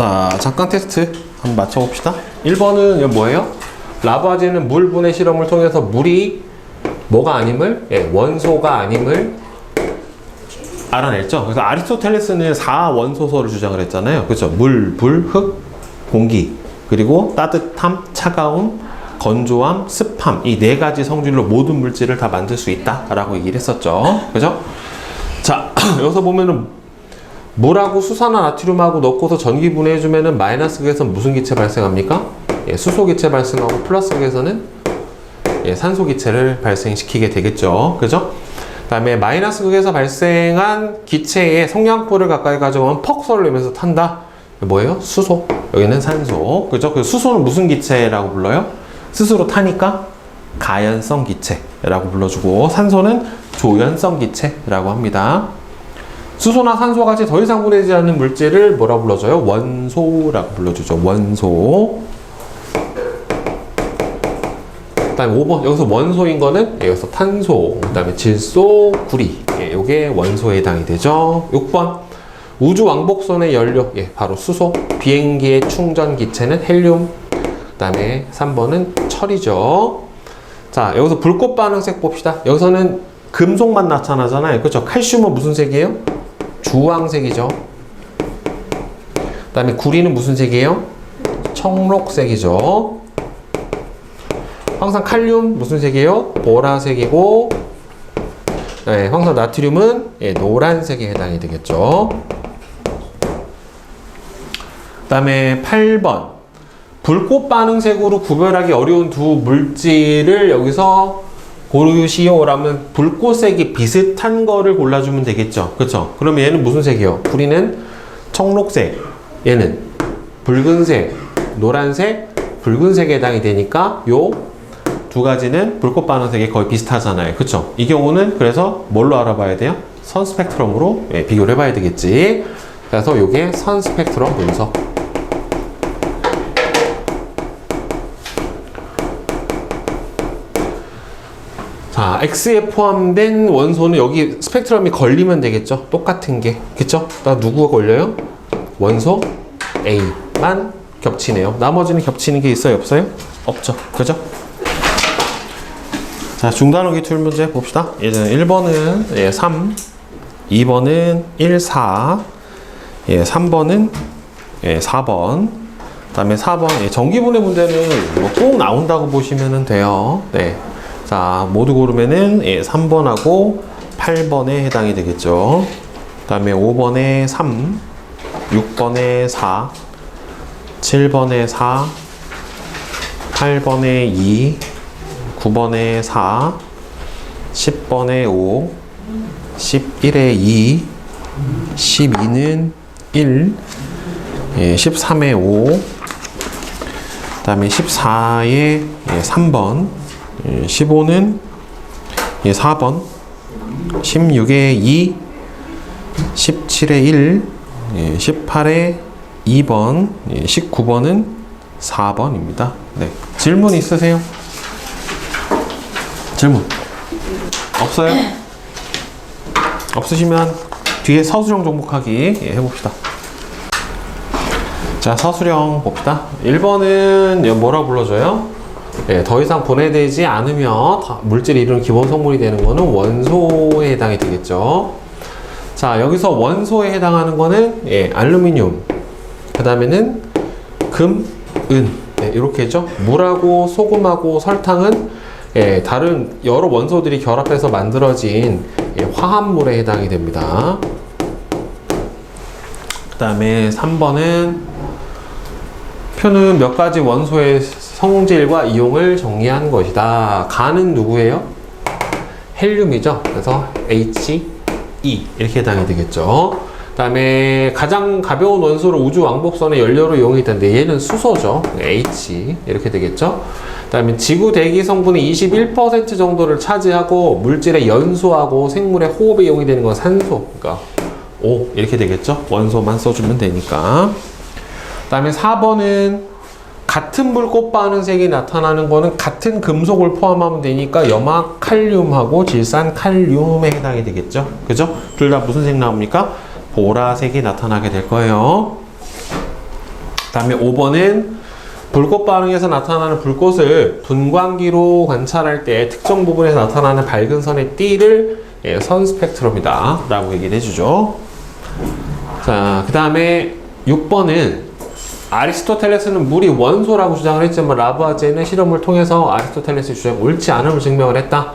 자, 잠깐 테스트 한번 맞춰봅시다. 1번은 뭐예요? 라바제는 물 분해 실험을 통해서 물이 뭐가 아님을? 예, 원소가 아님을 알아냈죠. 그래서 아리스토텔레스는 4원소설을 주장을 했잖아요. 그렇죠? 물, 불, 흙, 공기. 그리고 따뜻함, 차가움, 건조함, 습함. 이 네 가지 성질로 모든 물질을 다 만들 수 있다라고 얘기를 했었죠. 그죠? 자, 여기서 보면은 물하고 수산화 나트륨하고 넣고서 전기 분해해주면은 마이너스 극에서 무슨 기체 발생합니까? 예, 수소 기체 발생하고 플러스 극에서는 예, 산소 기체를 발생시키게 되겠죠. 그죠? 그다음에 마이너스 극에서 발생한 기체의 성냥불을 가까이 가져오면 퍽 썰리면서 탄다. 뭐예요? 수소. 여기는 산소. 그죠? 그 수소는 무슨 기체라고 불러요? 스스로 타니까 가연성 기체라고 불러주고 산소는 조연성 기체라고 합니다. 수소나 산소 같이 더 이상 분해되지 않는 물질을 뭐라 불러줘요? 원소라고 불러주죠. 원소. 그다음에 5번 여기서 원소인 거는 예, 여기서 탄소, 그다음에 질소, 구리. 예, 요게 원소에 해당이 되죠. 6번 우주 왕복선의 연료 예, 바로 수소. 비행기의 충전 기체는 헬륨. 그다음에 3번은 철이죠. 자, 여기서 불꽃 반응색 봅시다. 여기서는 금속만 나타나잖아요. 그렇죠? 칼슘은 무슨 색이에요? 주황색이죠. 그 다음에 구리는 무슨 색이에요? 청록색이죠. 항상 칼륨 무슨 색이에요? 보라색이고 네, 항상 나트륨은 예, 노란색에 해당이 되겠죠. 그 다음에 8번 불꽃 반응색으로 구별하기 어려운 두 물질을 여기서 고르시오라면 불꽃색이 비슷한 거를 골라주면 되겠죠. 그렇죠? 그럼 얘는 무슨 색이요? 구리는 청록색, 얘는 붉은색, 노란색, 붉은색에 해당이 되니까 요 두 가지는 불꽃 반응색이 거의 비슷하잖아요. 그쵸? 이 경우는 그래서 뭘로 알아봐야 돼요? 선 스펙트럼으로 예, 비교를 해봐야 되겠지. 그래서 요게 선 스펙트럼 분석. 자, X에 포함된 원소는 여기 스펙트럼이 걸리면 되겠죠? 똑같은 게. 그쵸? 나 누구가 걸려요? 원소 A만 겹치네요. 나머지는 겹치는 게 있어요? 없어요? 없죠. 그죠? 자, 중단호기 툴 문제 봅시다. 이제 1번은 예, 3, 2번은 1, 4, 예, 3번은 예, 4번, 그 다음에 4번, 예, 전기분해 문제는 뭐 꼭 나온다고 보시면 돼요. 네. 자, 모두 고르면은 예, 3번하고 8번에 해당이 되겠죠. 그 다음에 5번에 3, 6번에 4, 7번에 4, 8번에 2, 9번에 4, 10번에 5, 11에 2, 12는 1, 예, 13에 5, 그 다음에 14에 예, 3번, 예, 15는 예, 4번, 16에 2, 17에 1, 예, 18에 2번, 예, 19번은 4번입니다. 네. 질문 있으세요? 질문 없어요? 없으시면 뒤에 서술형 종목하기 예, 해봅시다. 자 서술형 봅시다. 1번은 뭐라 불러줘요? 예, 더 이상 분해되지 않으며 다- 물질이 이루는 기본 성분이 되는 거는 원소에 해당이 되겠죠. 자 여기서 원소에 해당하는 거는 예, 알루미늄 그 다음에는 금, 은 네, 이렇게 했죠. 물하고 소금하고 설탕은 예, 다른 여러 원소들이 결합해서 만들어진 예, 화합물에 해당이 됩니다. 그 다음에 3번은 표는 몇 가지 원소의 성질과 이용을 정리한 것이다. 가는 누구예요? 헬륨이죠. 그래서 He, 이렇게 해당이 되겠죠. 그 다음에 가장 가벼운 원소를 우주 왕복선의 연료로 이용이 되는데 얘는 수소죠. H 이렇게 되겠죠. 그 다음에 지구 대기 성분의 21% 정도를 차지하고 물질의 연소하고 생물의 호흡에 이용이 되는 건 산소. 그러니까 O 이렇게 되겠죠. 원소만 써주면 되니까. 그 다음에 4번은 같은 불꽃 반응색이 나타나는 거는 같은 금속을 포함하면 되니까 염화 칼륨하고 질산 칼륨에 해당이 되겠죠. 그죠? 둘 다 무슨 색 나옵니까? 보라색이 나타나게 될 거예요. 다음에 5번은 불꽃 반응에서 나타나는 불꽃을 분광기로 관찰할 때 특정 부분에서 나타나는 밝은 선의 띠를 예, 선 스펙트럼이다 라고 얘기를 해주죠. 자, 그 다음에 6번은 아리스토텔레스는 물이 원소라고 주장을 했지만 라부아제는 실험을 통해서 아리스토텔레스의 주장 옳지 않음을 증명을 했다.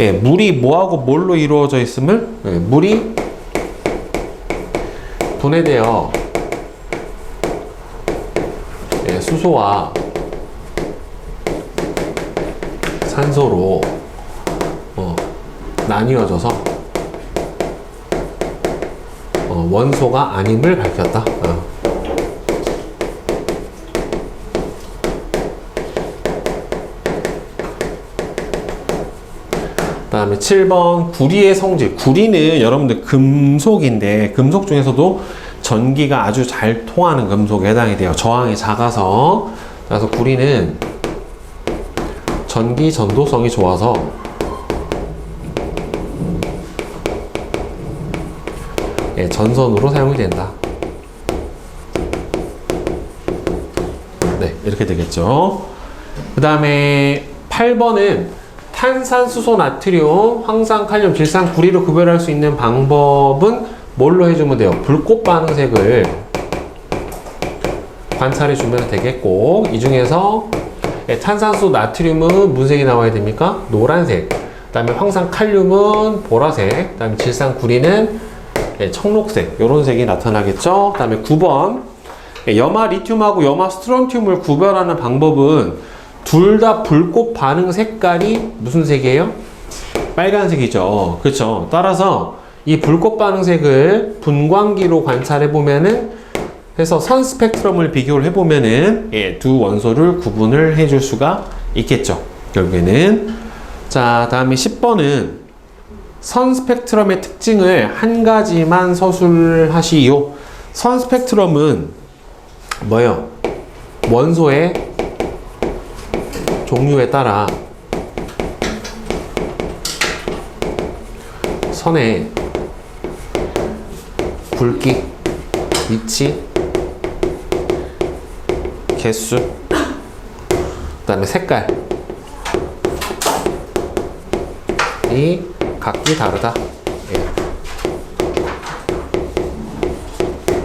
예, 물이 뭐하고 뭘로 이루어져 있음을 예, 물이 분해되어 예, 수소와 산소로 어, 나뉘어져서 어, 원소가 아님을 밝혔다. 어. 그다음에 7번 구리의 성질. 구리는 여러분들 금속인데 금속 중에서도 전기가 아주 잘 통하는 금속에 해당이 돼요. 저항이 작아서. 그래서 구리는 전기 전도성이 좋아서 예, 전선으로 사용이 된다. 네, 이렇게 되겠죠. 그 다음에 8번은 탄산수소 나트륨, 황산, 칼륨, 질산, 구리로 구별할 수 있는 방법은 뭘로 해주면 돼요? 불꽃 반응색을 관찰해 주면 되겠고 이 중에서 예, 탄산수 나트륨은 무슨 색이 나와야 됩니까? 노란색. 그 다음에 황산 칼륨은 보라색. 그 다음에 질산 구리는 예, 청록색. 이런 색이 나타나겠죠. 그 다음에 9번 예, 염화 리튬하고 염화 스트론튬을 구별하는 방법은 둘 다 불꽃 반응 색깔이 무슨 색이에요? 빨간색이죠. 그렇죠. 따라서 이 불꽃 반응색을 분광기로 관찰해 보면은 해서 선 스펙트럼을 비교를 해 보면은 예, 두 원소를 구분을 해 줄 수가 있겠죠. 결국에는 자 다음에 10번은 선 스펙트럼의 특징을 한 가지만 서술하시오. 선 스펙트럼은 뭐예요? 원소의 종류에 따라 선의 굵기, 위치, 개수, 그 다음에 색깔 이 각기 다르다. 예.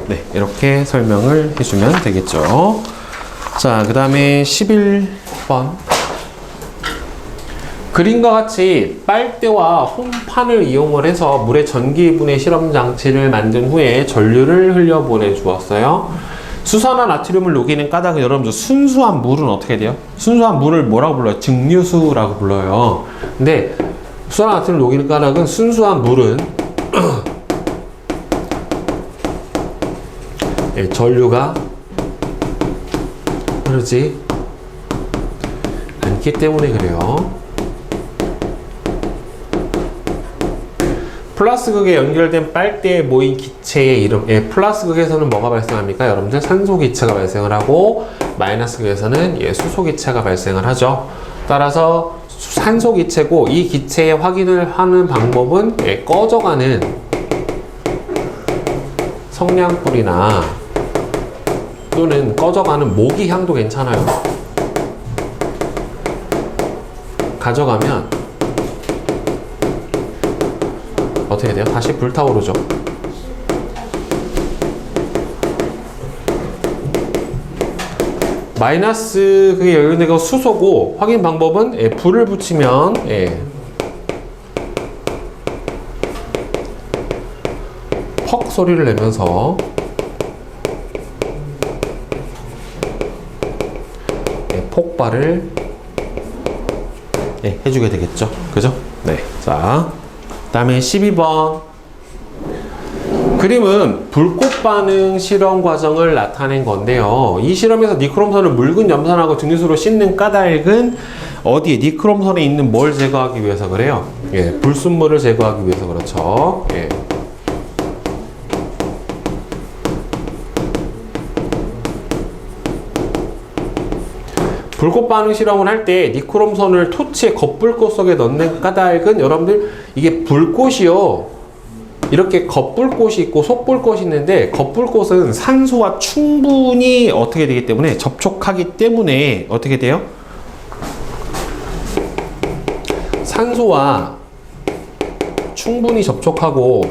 네, 이렇게 설명을 해주면 되겠죠. 자, 그 다음에 11번. 그림과 같이 빨대와 홈판을 이용을 해서 물의 전기 분해 실험 장치를 만든 후에 전류를 흘려 보내 주었어요. 수산화 나트륨을 녹이는 까닭은 여러분들 순수한 물은 어떻게 돼요? 순수한 물을 뭐라고 불러요? 증류수라고 불러요. 근데 수산화 나트륨을 녹이는 까닭은 순수한 물은 예, 전류가 흐르지 않기 때문에 그래요. 플러스 극에 연결된 빨대에 모인 기체의 이름. 예, 플러스 극에서는 뭐가 발생합니까? 여러분들 산소 기체가 발생을 하고 마이너스 극에서는 예, 수소 기체가 발생을 하죠. 따라서 산소 기체고 이 기체의 확인을 하는 방법은 예, 꺼져가는 성냥불이나 또는 꺼져가는 모기 향도 괜찮아요. 가져가면 어떻게 돼요? 다시 불타오르죠. 마이너스 그게 연결되고 수소고 확인 방법은 예, 불을 붙이면 예. 퍽 소리를 내면서 예, 폭발을 예, 해주게 되겠죠. 그죠? 네. 자, 다음에 12번. 그림은 불꽃 반응 실험 과정을 나타낸 건데요. 이 실험에서 니크롬선을 묽은 염산하고 증류수로 씻는 까닭은 어디에 니크롬선에 있는 뭘 제거하기 위해서 그래요? 예, 불순물을 제거하기 위해서 그렇죠. 예. 불꽃 반응 실험을 할 때 니크롬선을 토치의 겉불꽃 속에 넣는 까닭은 여러분들 이게 불꽃이요 이렇게 겉불꽃이 있고 속불꽃이 있는데 겉불꽃은 산소와 충분히 어떻게 되기 때문에 접촉하기 때문에 어떻게 돼요? 산소와 충분히 접촉하고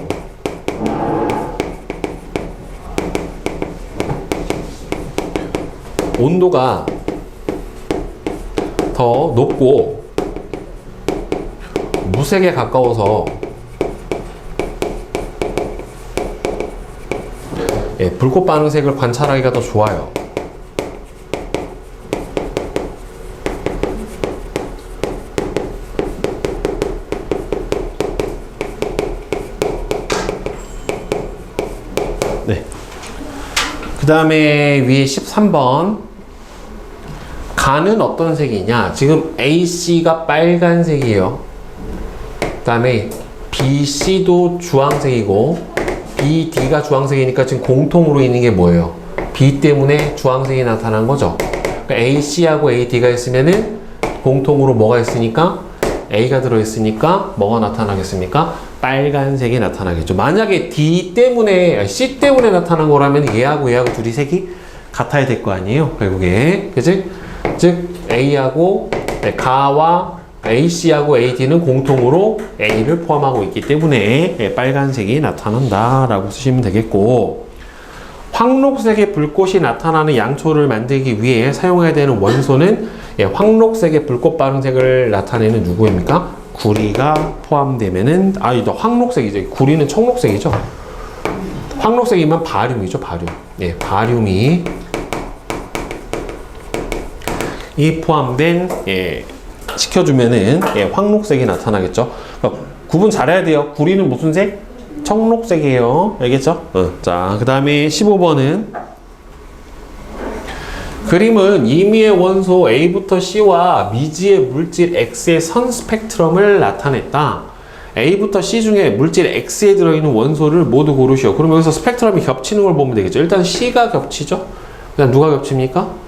온도가 더 높고 무색에 가까워서 예, 불꽃 반응색을 관찰하기가 더 좋아요. 네. 그 다음에 위에 13번. 간은 어떤 색이냐? 지금 AC가 빨간색이에요. 그 다음에 BC도 주황색이고 BD가 주황색이니까 지금 공통으로 있는 게 뭐예요? B 때문에 주황색이 나타난 거죠. 그러니까 AC하고 AD가 있으면은 공통으로 뭐가 있으니까 A가 들어있으니까 뭐가 나타나겠습니까? 빨간색이 나타나겠죠. 만약에 D 때문에 C 때문에 나타난 거라면 얘하고 얘하고 둘이 색이 같아야 될 거 아니에요. 결국에 그지? 즉 A하고 네, 가와 AC하고 AD는 공통으로 A를 포함하고 있기 때문에 예, 빨간색이 나타난다라고 쓰시면 되겠고 황록색의 불꽃이 나타나는 양초를 만들기 위해 사용해야 되는 원소는 예, 황록색의 불꽃 반응색을 나타내는 누구입니까? 구리가 포함되면은 아 이거 황록색이죠. 구리는 청록색이죠. 황록색이면 바륨이죠. 바륨. 예, 바륨이 이 포함된 예, 시켜주면은 예, 황록색이 나타나겠죠. 그러니까 구분 잘해야 돼요. 구리는 무슨 색? 청록색이에요. 알겠죠? 어, 자, 그 다음에 15번은 그림은 임의의 원소 A부터 C와 미지의 물질 X의 선 스펙트럼을 나타냈다. A부터 C 중에 물질 X에 들어있는 원소를 모두 고르시오. 그럼 여기서 스펙트럼이 겹치는 걸 보면 되겠죠. 일단 C가 겹치죠. 그다음 누가 겹칩니까?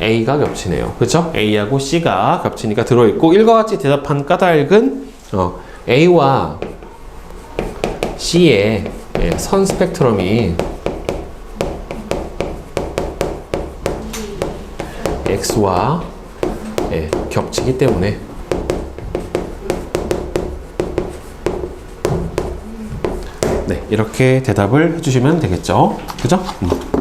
A가 겹치네요. 그렇죠? A하고 C가 겹치니까 들어있고 일과 같이 대답한 까닭은 어, A와 C의 예, 선 스펙트럼이 X와 예, 겹치기 때문에 네, 이렇게 대답을 해주시면 되겠죠. 그죠? 음.